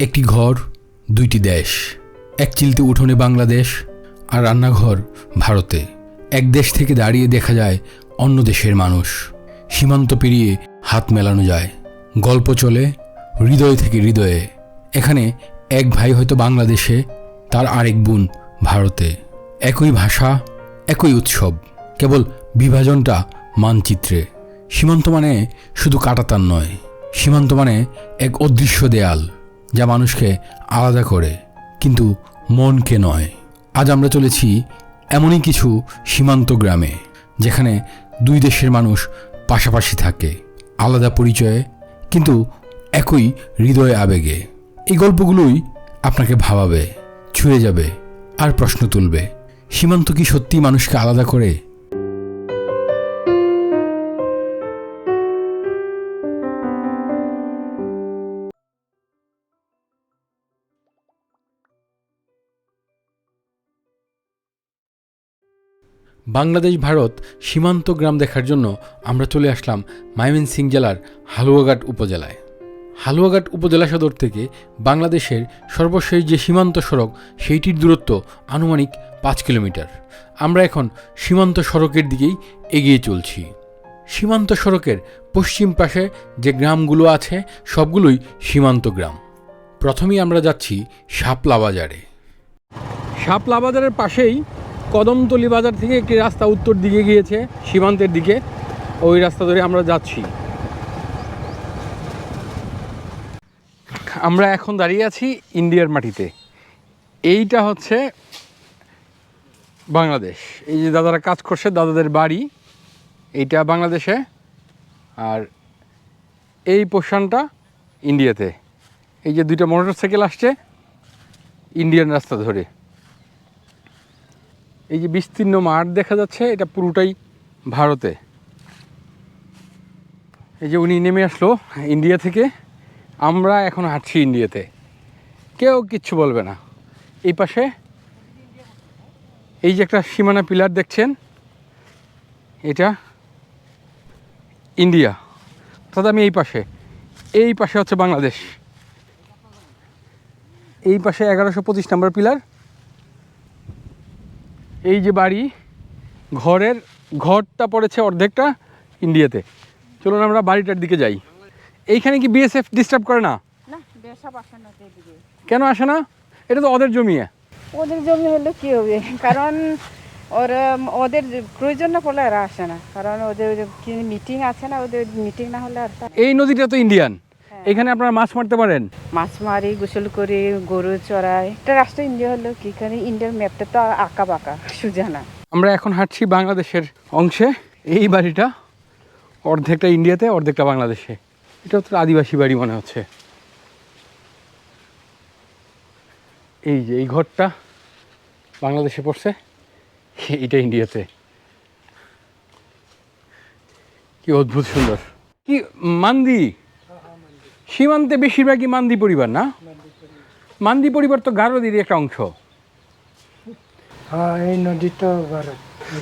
একটি ঘর, দুইটি দেশ, এক চিলতে উঠোনে বাংলাদেশ আর রান্নাঘর ভারতে। এক দেশ থেকে দাঁড়িয়ে দেখা যায় অন্য দেশের মানুষ। সীমান্ত পেরিয়ে হাত মেলানো যায়। গল্প চলে হৃদয় থেকে হৃদয়ে। এখানে এক ভাই হয়তো বাংলাদেশে, তার আরেক বোন ভারতে। একই ভাষা, একই উৎসব, কেবল বিভাজনটা মানচিত্রে। সীমান্ত মানে শুধু কাটাতার নয়। সীমান্ত মানে এক অদৃশ্য দেয়াল। যা মানুষকে আলাদা করে, কিন্তু মনকে নয়। আজ আমরা চলেছি এমনই কিছু সীমান্ত গ্রামে, যেখানে দুই দেশের মানুষ পাশাপাশি থাকে, আলাদা পরিচয়ে, কিন্তু একই হৃদয় আবেগে। এই গল্পগুলোই আপনাকে ভাবাবে, ছুঁয়ে যাবে আর প্রশ্ন তুলবে, সীমান্ত কি সত্যি মানুষকে আলাদা করে? বাংলাদেশ, ভারত সীমান্ত গ্রাম দেখার জন্য আমরা চলে আসলাম ময়মনসিংহ জেলার হালুয়াঘাট উপজেলায়। হালুয়াঘাট উপজেলা সদর থেকে বাংলাদেশের সর্বশেষ যে সীমান্ত সড়ক, সেইটির দূরত্ব আনুমানিক পাঁচ কিলোমিটার। আমরা এখন সীমান্ত সড়কের দিকেই এগিয়ে চলছি। সীমান্ত সড়কের পশ্চিম পাশে যে গ্রামগুলো আছে, সবগুলোই সীমান্ত গ্রাম। প্রথমেই আমরা যাচ্ছি শাপলা বাজারে। শাপলা বাজারের পাশেই কদমতলি বাজার থেকে একটি রাস্তা উত্তর দিকে গিয়েছে, সীমান্তের দিকে। ওই রাস্তা ধরে আমরা যাচ্ছি। আমরা এখন দাঁড়িয়ে আছি ইন্ডিয়ার মাটিতে। এইটা হচ্ছে বাংলাদেশ। এই যে দাদারা কাজ করছে, দাদাদের বাড়ি, এইটা বাংলাদেশে। আর এই পোর্শনটা ইন্ডিয়াতে। এই যে দুইটা মোটর সাইকেল আসছে, ইন্ডিয়ান রাস্তা ধরে। এই যে বিস্তীর্ণ মাঠ দেখা যাচ্ছে, এটা পুরোটাই ভারতে। এই যে উনি নেমে আসলো ইন্ডিয়া থেকে। আমরা এখন হাঁটছি ইন্ডিয়াতে। কেউ কিচ্ছু বলবে না। এই পাশে এই যে একটা সীমানা পিলার দেখছেন, এটা ইন্ডিয়া। অর্থাৎ আমি এই পাশে এই পাশে হচ্ছে বাংলাদেশ। এই পাশে এগারোশো পঁচিশ নম্বর পিলার। এই যে বাড়ি ঘরের ঘরটা পড়েছে অর্ধেকটা ইন্ডিয়াতে। চলুন আমরা বাড়িটার দিকে যাই। এইখানে কি বিএসএফ ডিস্টার্ব করে না? না আসে না কেন আসে না? এটা তো ওদের জমি ওদের জমি হলে কি হবে? কারণ ওরা ওদের প্রয়োজন না পড়লে এরা আসে না। কারণ ওদের মিটিং আছে না ওদের মিটিং না হলে আর এই নদীটা তো ইন্ডিয়ান এখানে আপনারা মাছ মারতে পারেন? মাছ মারি গোসল করি গরু চড়াই। এটা রাষ্ট্র ইন্ডিয়া হলো কি কারণ ইন্ডিয়ার ম্যাপটা তো আঁকা বাঁকা সোজা না আমরা এখন হাঁটছি বাংলাদেশের অংশে। এই বাড়িটা অর্ধেকটা ইন্ডিয়াতে অর্ধেকটা বাংলাদেশে। এটা তো আদিবাসী বাড়ি মনে হচ্ছে। এই যে এই ঘরটা বাংলাদেশে পড়ছে এটা ইন্ডিয়াতে। কি অদ্ভুত সুন্দর। কি মান্দি! সীমান্তে বেশিরভাগই মান্দি পরিবার না? মান্দি পরিবার তো গারোদিরই একটা অংশ। হ্যাঁ এই নদীটা ভারত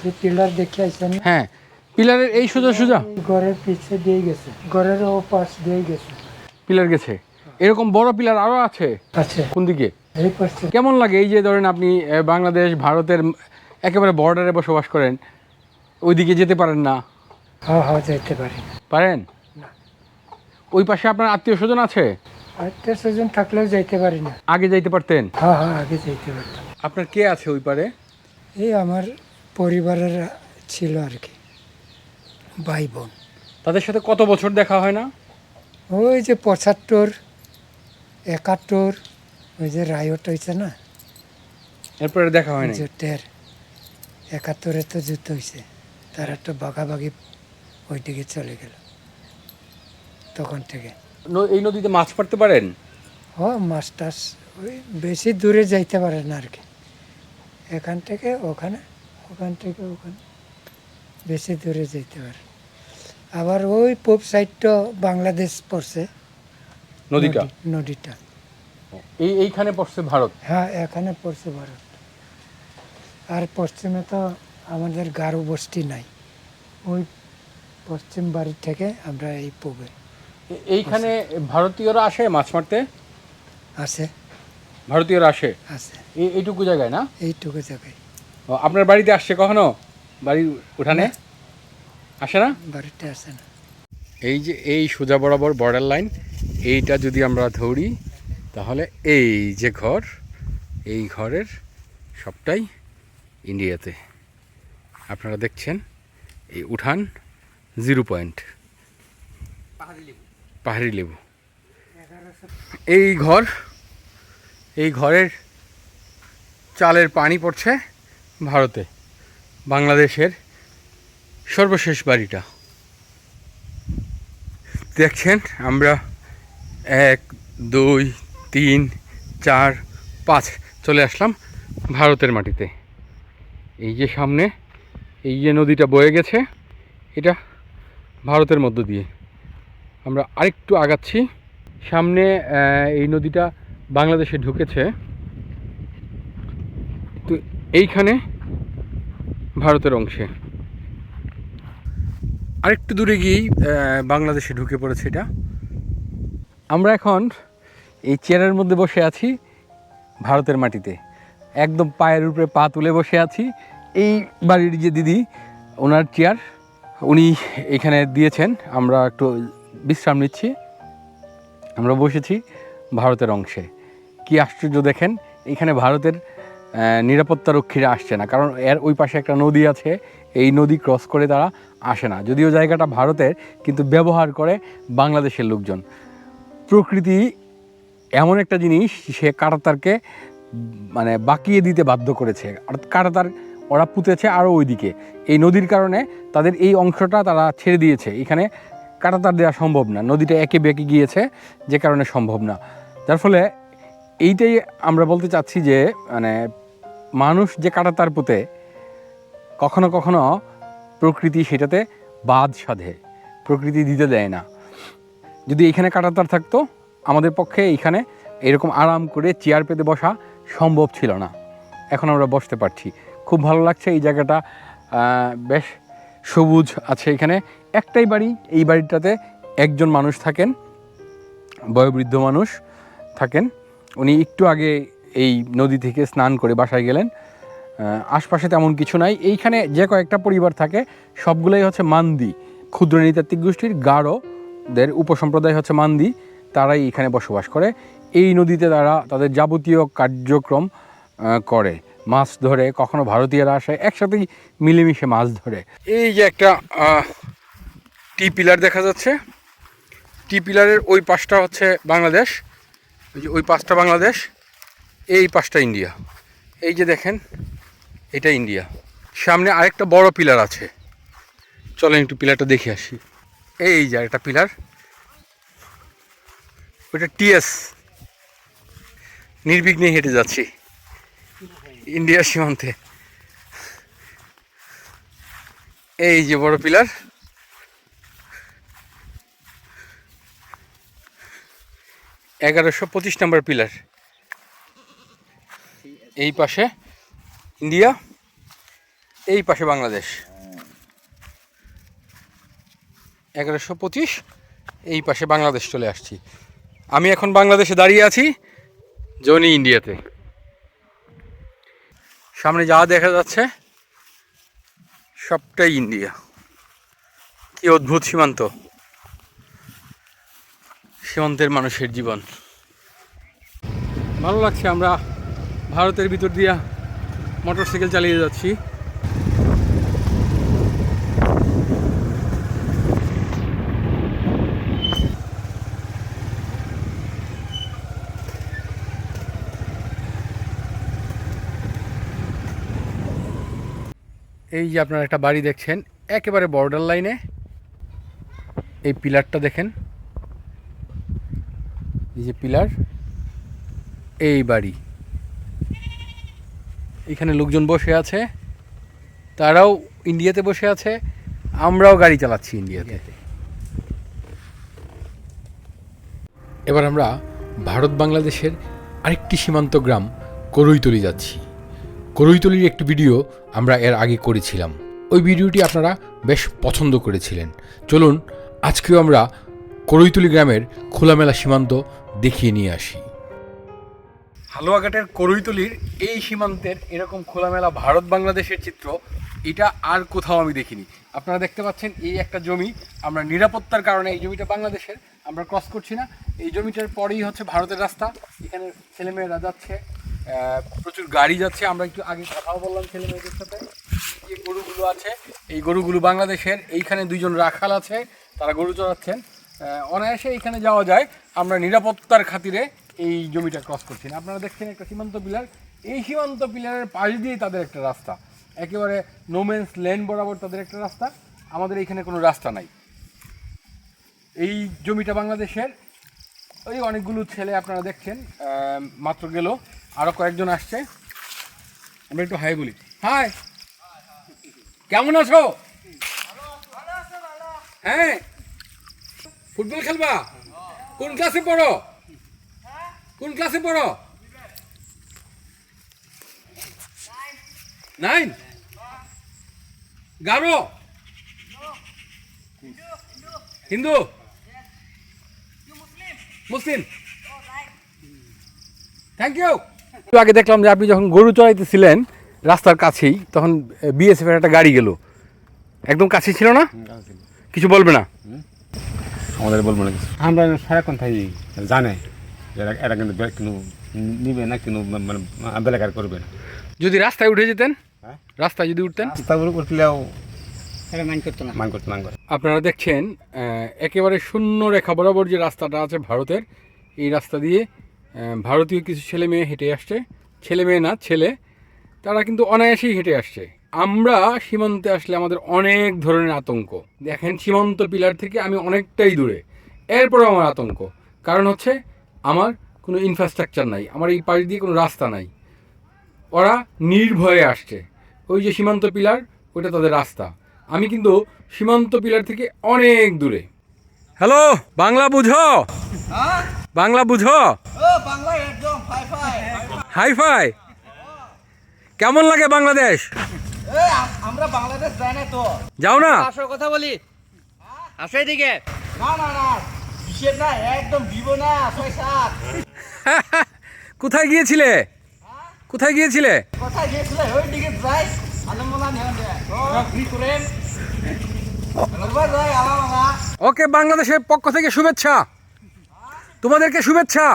এই পিলার দেখে আসছেন হ্যাঁ পিলারের এই সোজা সোজা। ঘরের পিছে দিয়ে গেছে। ঘরের ও পাশ দিয়ে গেছে। পিলার গেছে। এরকম বড় পিলার আরও আছে? আছে। কোন দিকে? এই পাশে। কেমন লাগে এই যে ধরেন আপনি বাংলাদেশ ভারতের একেবারে বর্ডারে বসবাস করেন ওইদিকে যেতে পারেন না? হ্যাঁ হ্যাঁ যেতে পারি। পারেন? ওই পাশে আপনার আত্মীয় স্বজন আছে? আত্মীয় স্বজন থাকলেও যেতে পারি না। আগে যাইতে পারতেন? হ্যাঁ হ্যাঁ আগে যেতে পারতাম। আপনার কে আছে ওই পারে? এই আমার পরিবারের ছিল আর কি ভাই বোন। তাদের সাথে কত বছর দেখা হয় না? ওই যে পঁচাত্তর একাত্তর ওই যে রায়ট হয়েছে না? এরপরে দেখা হয় না জুটের একাত্তরে তো যুদ্ধ হয়েছে তারা তো বাঘাবাগি ওইদিকে চলে গেল। তখন থেকে। এই নদীতে মাছ মারতে পারেন? ও মাছ টাছ ওই বেশি দূরে যাইতে পারে না আর কি। এখান থেকে ওখানে ওখান থেকে ওখানে বেশি দূরে যেতে পারে। আবার ওই পূব সাইডটা বাংলাদেশ পড়ছে। নদীটা? নদীটা। এই এইখানে পড়ছে ভারত? হ্যাঁ এখানে পড়ছে ভারত। আর পশ্চিমে তো আমাদের গারো বস্তি নাই। ওই পশ্চিম বাড়ি থেকে আমরা এই পূবে। এইখানে ভারতীয়রা আসে মাছ মারতে? আছে ভারতীয়রা আসে? আছে এই এইটুকু জায়গায় না? এইটুকু জায়গায়। ও, আপনার বাড়িতে আসছে কখনো? বাড়ির উঠানে? আসে না? বাড়িতে আছে না। এই যে এই সোজা বরাবর বর্ডার লাইন এইটা যদি আমরা ধরি তাহলে এই যে ঘর এই ঘরের সবটাই ইন্ডিয়াতে আপনারা দেখছেন এই উঠান জিরো পয়েন্ট পাহাড়ি লেবু। এই ঘর, এই ঘরের চালের পানি পড়ছে ভারতে, বাংলাদেশের সর্বশেষ বাড়িটা। দেখছেন, আমরা এক, দুই, তিন, চার, পাঁচ চলে আসলাম ভারতের মাটিতে। এই যে সামনে, এই যে নদীটা বয়ে গেছে, এটা ভারতের মধ্য দিয়ে। আমরা আরেকটু আগাচ্ছি। সামনে এই নদীটা বাংলাদেশে ঢুকেছে। তো এইখানে ভারতের অংশে। আরেকটু দূরে গিয়েই বাংলাদেশে ঢুকে পড়েছে এটা। আমরা এখন এই চেয়ারের মধ্যে বসে আছি, ভারতের মাটিতে। একদম পায়ের উপরে পা তুলে বসে আছি। এই বাড়ির যে দিদি, ওনার চেয়ার, উনি এখানে দিয়েছেন। আমরা একটু বিশ্রাম নিচ্ছি। আমরা বসেছি ভারতের অংশে। কি আশ্চর্য দেখেন, এখানে ভারতের নিরাপত্তা রক্ষীরা আসছে না। কারণ এর ওই পাশে একটা নদী আছে, এই নদী ক্রস করে তারা আসে না। যদিও জায়গাটা ভারতের, কিন্তু ব্যবহার করে বাংলাদেশের লোকজন। প্রকৃতি এমন একটা জিনিস, সে কাটাতারকে মানে বাকিয়ে দিতে বাধ্য করেছে। কাটাতার ওরা পুঁতেছে আরও ওইদিকে। এই নদীর কারণে তাদের এই অংশটা তারা ছেড়ে দিয়েছে। এখানে কাটাতার দেওয়া সম্ভব না, নদীটা একে বেঁকে গিয়েছে যে কারণে সম্ভব না। যার ফলে এইটাই আমরা বলতে চাচ্ছি যে মানে মানুষ যে কাটাতার পুঁতে, কখনো কখনো প্রকৃতি সেটাতে বাদ সাধে, প্রকৃতি দিতে দেয় না। যদি এখানে কাটাতার থাকতো, আমাদের পক্ষে এখানে এরকম আরাম করে চেয়ার পেতে বসা সম্ভব ছিল না। এখন আমরা বসতে পারছি। খুব ভালো লাগছে এই জায়গাটা বেশ সবুজ আছে এখানে। একটাই বাড়ি, এই বাড়িটাতে একজন মানুষ থাকেন, বয়োবৃদ্ধ মানুষ থাকেন। উনি একটু আগে এই নদী থেকে স্নান করে বাসায় গেলেন। আশপাশে তেমন কিছু নাই। এইখানে যে কয়েকটা পরিবার থাকে, সবগুলোই হচ্ছে মান্দি। ক্ষুদ্র নৃতাত্ত্বিক গোষ্ঠীর গাঢ়দের উপসম্প্রদায় হচ্ছে মান্দি। তারাই এখানে বসবাস করে। এই নদীতে তারা তাদের যাবতীয় কার্যক্রম করে। মাছ ধরে, কখনো ভারতীয়রা আসে, একসাথেই মিলেমিশে মাছ ধরে। এই যে একটা টি পিলার দেখা যাচ্ছে। টি পিলারের ওই পাশটা হচ্ছে বাংলাদেশ। ওই যে ওই পাশটা বাংলাদেশ, এই পাশটা ইন্ডিয়া। এই যে দেখেন, এটা ইন্ডিয়া। সামনে আরেকটা বড় পিলার আছে। চলেন একটু পিলারটা দেখে আসি। এই যে একটা পিলার। ওইটা টিএস নির্বিঘ্নে হেঁটে যাচ্ছি। ইন্ডিয়ার সীমান্তে। এই যে বড় পিলার। এগারোশো পঁচিশ নম্বর পিলার। এই পাশে ইন্ডিয়া, এই পাশে বাংলাদেশ। এগারোশো পঁচিশ, এই পাশে বাংলাদেশ চলে আসছি। আমি এখন বাংলাদেশে দাঁড়িয়ে আছি, জনি ইন্ডিয়াতে। সামনে যা দেখা যাচ্ছে, সবটাই ইন্ডিয়া। কি অদ্ভুত সীমান্ত। সীমান্তের মানুষের জীবন। ভালো লাগছে, আমরা ভারতের ভিতর দিয়া মোটরসাইকেল চালিয়ে যাচ্ছি। এই যে আপনারা একটা বাড়ি দেখছেন একেবারে বর্ডার লাইনে এই পিলারটা দেখেন। এই যে পিলার এই বাড়ি। এখানে লোকজন বসে আছে তারাও ইন্ডিয়াতে বসে আছে আমরাও গাড়ি চালাচ্ছি ইন্ডিয়াতে এবার আমরা ভারত বাংলাদেশের আরেকটি সীমান্ত গ্রাম করইতলি যাচ্ছি। করইতলির একটি ভিডিও আমরা এর আগে করেছিলাম। ওই ভিডিওটি আপনারা বেশ পছন্দ করেছিলেন। চলুন, আজকেও আমরা করইতলি গ্রামের খোলামেলা সীমান্ত দেখিয়ে নিয়ে আসি। হালুয়াঘাটের করইতলির এই সীমান্তের এরকম খোলামেলা ভারত বাংলাদেশের চিত্র, এটা আর কোথাও আমি দেখিনি। আপনারা দেখতে পাচ্ছেন এই একটা জমি, আমরা নিরাপত্তার কারণে এই জমিটা বাংলাদেশের, আমরা ক্রস করছি না। এই জমিটার পরেই হচ্ছে ভারতের রাস্তা, এখানে ছেলেমেয়েরা যাচ্ছে। প্রচুর গাড়ি যাচ্ছে, আমরা একটু আগে কথাও বললাম ছেলে মেয়েদের সাথে। যে গরুগুলো আছে, এই গরুগুলো বাংলাদেশের, এইখানে দুইজন রাখাল আছে, তারা গরু চড়াচ্ছেন। অনায়াসে এইখানে যাওয়া যায়, আমরা নিরাপত্তার খাতিরে এই জমিটা ক্রস করছি। আপনারা দেখছেন একটা সীমান্ত পিলার, এই সীমান্ত পিলারের পাশ দিয়ে তাদের একটা রাস্তা। একেবারে নোমেন্স লেন বরাবর তাদের একটা রাস্তা, আমাদের এইখানে কোনো রাস্তা নাই। এই জমিটা বাংলাদেশের ওই অনেকগুলো ছেলে আপনারা দেখছেন মাত্র গেল। আরও কয়েকজন আসছে। আমরা একটু হাই বলি। হাই। কেমন আছো? হ্যাঁ। ফুটবল খেলবা? কোন ক্লাসে পড়ো? কোন ক্লাসে পড়ো? Nine? Garo? Hindu? Muslim? Thank you আগে দেখলাম যে আপনি যখন গরু চড়াইতেছিলেন রাস্তার কাছেই তখন বিএসএফ এর একটা গাড়ি গেল। একদম কাছে ছিল না? কিছু বলবে না? আমাদের বলব না কিছু। আমরা সারাক্ষণ থাকি? জানে। যে এরা এরা কিন্তু কিন্তু নিবে না কিন্তু মানে বেলাকার করবে না। যদি রাস্তায় উঠে যেতেন? হ্যাঁ? রাস্তায় যদি উঠতেন? মান করতে আপনারা দেখছেন একেবারে শূন্য রেখা বরাবর যে রাস্তাটা আছে ভারতের এই রাস্তা দিয়ে ভারতীয় কিছু ছেলে মেয়ে হেঁটে আসছে। ছেলে মেয়ে না, ছেলে। তারা কিন্তু অনায়াসেই হেঁটে আসছে। আমরা সীমান্তে আসলে আমাদের অনেক ধরনের আতঙ্ক। দেখেন, সীমান্ত পিলার থেকে আমি অনেকটাই দূরে। এরপরে আমার আতঙ্ক। কারণ হচ্ছে, আমার কোনো ইনফ্রাস্ট্রাকচার নাই। আমার এই পাশ দিয়ে কোনো রাস্তা নাই। ওরা নির্ভয়ে আসছে। ওই যে সীমান্ত পিলার, ওইটা তাদের রাস্তা। আমি কিন্তু সীমান্ত পিলার থেকে অনেক দূরে। হ্যালো, বাংলা বুঝো? বাংলা বুঝো? হাই ফাই। কেমন লাগে বাংলাদেশ? আমরা বাংলাদেশ যাই না তো। যাও না। আসল কথা বলি। আসো এদিকে। না না না বিশেষ না একদম ভিভো না ছয় সাত। কোথায় গিয়েছিলে? কোথায় গিয়েছিলে? কোথায় গিয়েছিলে? ওই দিকে যাই আলমোলা নিয়ে ফ্রি করেন? ওকে বাংলাদেশের পক্ষ থেকে শুভেচ্ছা। তোমাদেরকে শুভেচ্ছা।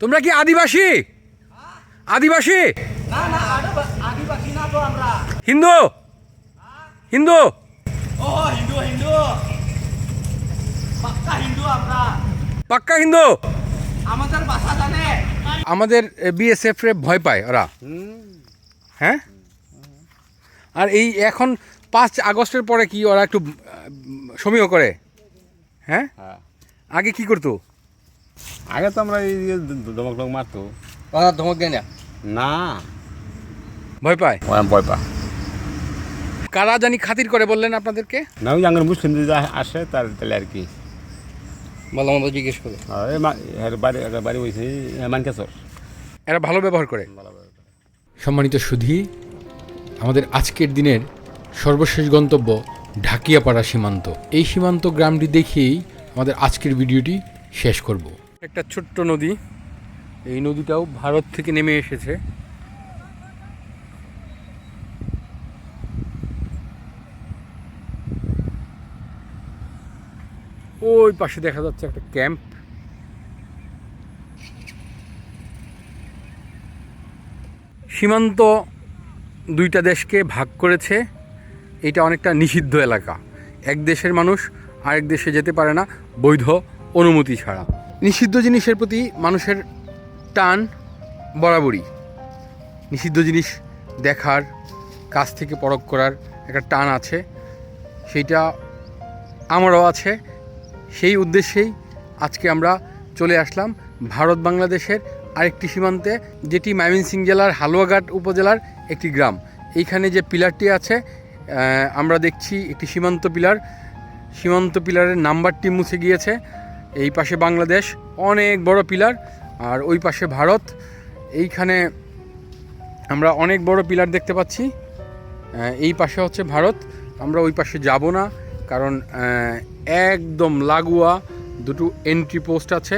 তোমরা কি আদিবাসী? আদিবাসী? হিন্দু? হিন্দু? পাক্কা হিন্দু? আমাদের বিএসএফ ভয় পায় ওরা। হ্যাঁ? আর এই এখন পাঁচ আগস্টের পরে কি ওরা একটু সমীহ করে? হ্যাঁ? হ্যাঁ। আগে কি করতো? আগে তো আমরা এই ধমক দমক টমক মারতো। ওরা ধমক দেয় না। না। ভয় পায়? ওরা ভয় পা কারা জানি খাতির করে বললেন আপনাদেরকে? না ওই আঙ্গন মুসলিম যদি আসে তার তাহলে আর কি। ভালো মতো জিজ্ঞেস করো। বাড়ি এর বাড়ি হয়েছে মানকেশ্বর। এরা ভালো ব্যবহার করে। সম্মানিত সুধী আমাদের আজকের দিনের সর্বশেষ গন্তব্য ঢাকিয়াপাড়া সীমান্ত। এই সীমান্ত গ্রামটি দেখেই আমাদের আজকের ভিডিওটি শেষ করব। একটা ছোট্ট নদী। এই নদীটাও ভারত থেকে নেমে এসেছে। ওই পাশে দেখা যাচ্ছে একটা ক্যাম্প। সীমান্ত দুইটা দেশকে ভাগ করেছে, এটা অনেকটা নিষিদ্ধ এলাকা। এক দেশের মানুষ আরেক দেশে যেতে পারে না, বৈধ অনুমতি ছাড়া। নিষিদ্ধ জিনিসের প্রতি মানুষের টান বরাবরই। নিষিদ্ধ জিনিস দেখার, কাছ থেকে পরখ করার একটা টান আছে, সেইটা আমারও আছে। সেই উদ্দেশ্যেই আজকে আমরা চলে আসলাম ভারত বাংলাদেশের আরেকটি সীমান্তে, যেটি ময়মনসিংহ জেলার হালুয়াঘাট উপজেলার একটি গ্রাম। এইখানে যে পিলারটি আছে আমরা দেখছি একটি সীমান্ত পিলার। সীমান্ত পিলারের নাম্বারটি মুছে গিয়েছে। এই পাশে বাংলাদেশ, অনেক বড় পিলার। আর ওই পাশে ভারত। এইখানে আমরা অনেক বড় পিলার দেখতে পাচ্ছি। এই পাশে হচ্ছে ভারত। আমরা ওই পাশে যাব না, কারণ একদম লাগোয়া দুটো এন্ট্রি পোস্ট আছে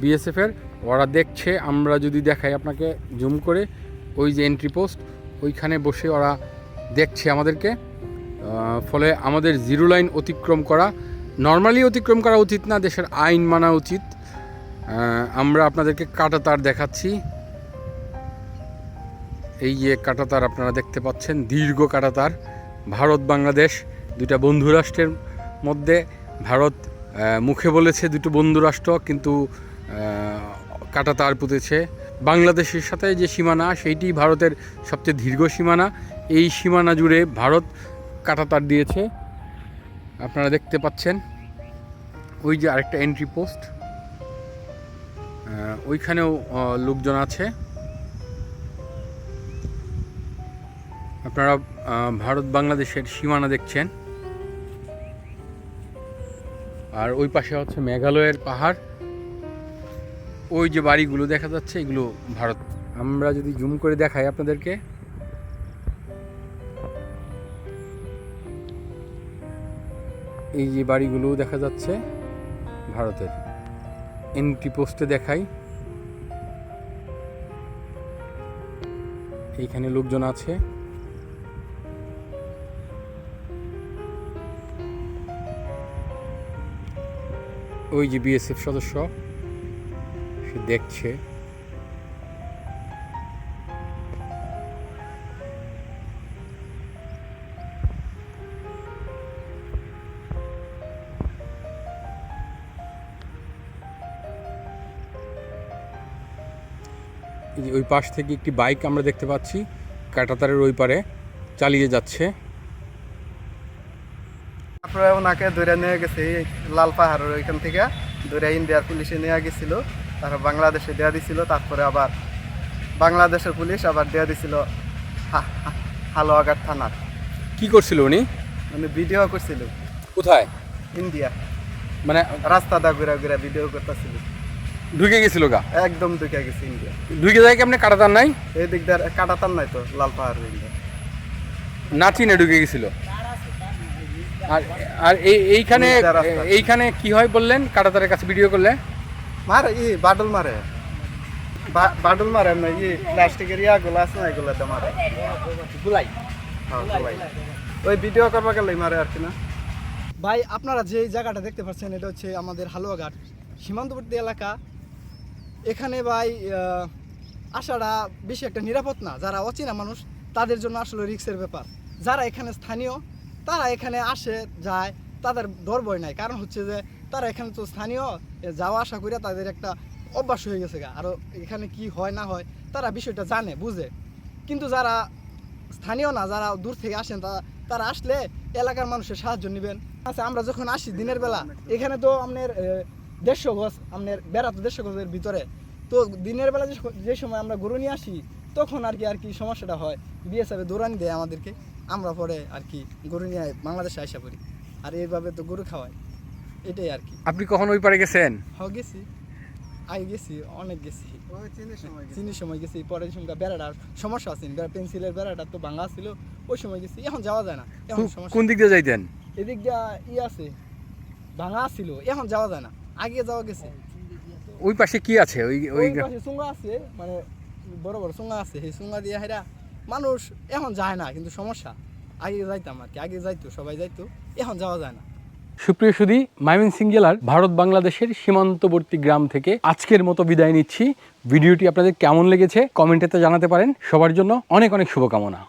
বিএসএফের ওরা দেখছে, আমরা যদি দেখাই আপনাকে জুম করে। ওই যে এন্ট্রি পোস্ট ওইখানে বসে ওরা দেখছে আমাদেরকে। ফলে আমাদের জিরো লাইন অতিক্রম করা নর্মালি অতিক্রম করা উচিত না দেশের আইন মানা উচিত। আমরা আপনাদেরকে কাটাতার দেখাচ্ছি। এই যে কাটাতার আপনারা দেখতে পাচ্ছেন দীর্ঘ কাটাতার। ভারত বাংলাদেশ দুইটা বন্ধু রাষ্ট্রের মধ্যে। ভারত মুখে বলেছে দুটো বন্ধু রাষ্ট্র কিন্তু আহ, কাটাতার পুঁতেছে। বাংলাদেশের সাথে যে সীমানা, সেইটি ভারতের সবচেয়ে দীর্ঘ সীমানা। এই সীমানা জুড়ে ভারত কাটাতার দিয়েছে। আপনারা দেখতে পাচ্ছেন, ওই যে আরেকটা এন্ট্রি পোস্ট ওইখানেও লোকজন আছে। আপনারা ভারত বাংলাদেশের সীমানা দেখছেন। আর ওই পাশে হচ্ছে মেঘালয়ের পাহাড়। ওই যে বাড়িগুলো দেখা যাচ্ছে, এগুলো ভারত। আমরা যদি জুম করে দেখাই আপনাদেরকে। এই যে বাড়িগুলো দেখা যাচ্ছে ভারতের। এন্ট্রি পোস্টে দেখাই। এইখানে লোকজন আছে। ওই যে বিএসএফ সদস্য। সে দেখছে। ওই পাশ থেকে একটি বাইক আমরা দেখতে পাচ্ছি, কাটাতারের ওই পারে চালিয়ে যাচ্ছে। তারপরে ওনাকে ধরে নিয়ে গেছে লাল পাহাড়ের ওইখান থেকে ধরে ইন্ডিয়ার পুলিশে নিয়ে গেছিল। তারপর বাংলাদেশে দেওয়া দিছিল তারপরে আবার বাংলাদেশের পুলিশ আবার দেওয়া দিছিল হা- হা- থানার। কি করছিল উনি? মানে ভিডিও করছিল। কোথায়? ইন্ডিয়া। মানে রাস্তা দা ঘুরা ঘুরা ভিডিও করতেছিল। ঢুকে গেছিল গা? একদম ঢুকে গেছে ইন্ডিয়া। ঢুকে যায় কেমনে? কাটাতার নাই? এই দিক দিয়ে কাটাতাম নাই তো লাল পাহাড় ইন্ডিয়া না ঢুকে গেছিল। আর আর এই এইখানে এইখানে কি হয় বললেন? কাটাতারের কাছে ভিডিও করলে? মারে ই বাডল মারে। বাডল মারে না ই প্লাস্টিকের ইয়া গুলো আছে না এগুলোতে মারে। গুলাই। হ্যাঁ, গুলাই। ওই ভিডিও করবা গেলে মারে আর কি না? ভাই আপনারা যে জায়গাটা দেখতে পাচ্ছেন এটা হচ্ছে আমাদের হালুয়াঘাট সীমান্তবর্তী এলাকা। এখানে ভাই আসাটা বেশি একটা নিরাপদ না। যারা অচেনা মানুষ তাদের জন্য আসলে রিক্সের ব্যাপার। যারা এখানে স্থানীয় তারা এখানে আসে যায়। তাদের ভয় নাই। কারণ হচ্ছে যে, তারা এখানে তো স্থানীয় যাওয়া আসা করে তাদের একটা অভ্যাস হয়ে গেছে গা। আরও এখানে কি হয় না হয়, তারা বিষয়টা জানে, বুঝে। কিন্তু যারা স্থানীয় না, যারা দূর থেকে আসেন তারা তারা আসলে এলাকার মানুষের সাহায্য নেবেন। আচ্ছা আমরা যখন আসি দিনের বেলা, এখানে তো আপনার দেড়শো গজ আপনার বেড়া তো দেড়শো গজের ভিতরে। তো দিনের বেলা যে যে সময় আমরা গরু নিয়ে আসি, তখন আর কি আর কি সমস্যাটা হয়। বিএসএফ দৌড়ানি দেয় আমাদেরকে, আমরা পরে আর কি গরু নিয়ে বাংলাদেশে আসা করি আর এইভাবে তো গরু খাওয়াই এটাই আর কি। আপনি কখন ওই পারে গেছেন? হ গেছি। আগে গেছি অনেক গেছি। চিনির সময় গেছে। সময় গেছি পরের সময় বেড়াটার সমস্যা আছে পেন্সিলের বেড়াটা তো ভাঙা ছিল ওই সময় গেছি। এখন যাওয়া যায় না এখন সমস্যা। কোন দিক দিয়ে যাইতেন? এদিক দিয়া ই আছে ভাঙা ছিল এখন যাওয়া যায় না। আগে যাওয়া গেছে। ওই পাশে কি আছে? ওই ওই পাশে চুঙ্গা আছে মানে বড় বড় চুঙ্গা আছে। সেই চুঙ্গা দিয়ে হেরা মানুষ এখন যায় না কিন্তু সমস্যা। আগে যাইতাম আর কি, আগে যাইতো, সবাই যাইতো, এখন যাওয়া যায় না। সুপ্রিয় সুদী ময়মনসিংহ জেলার ভারত বাংলাদেশের সীমান্তবর্তী গ্রাম থেকে আজকের মতো বিদায় নিচ্ছি। ভিডিওটি আপনাদের কেমন লেগেছে কমেন্টে তো জানাতে পারেন। সবার জন্য অনেক অনেক শুভকামনা।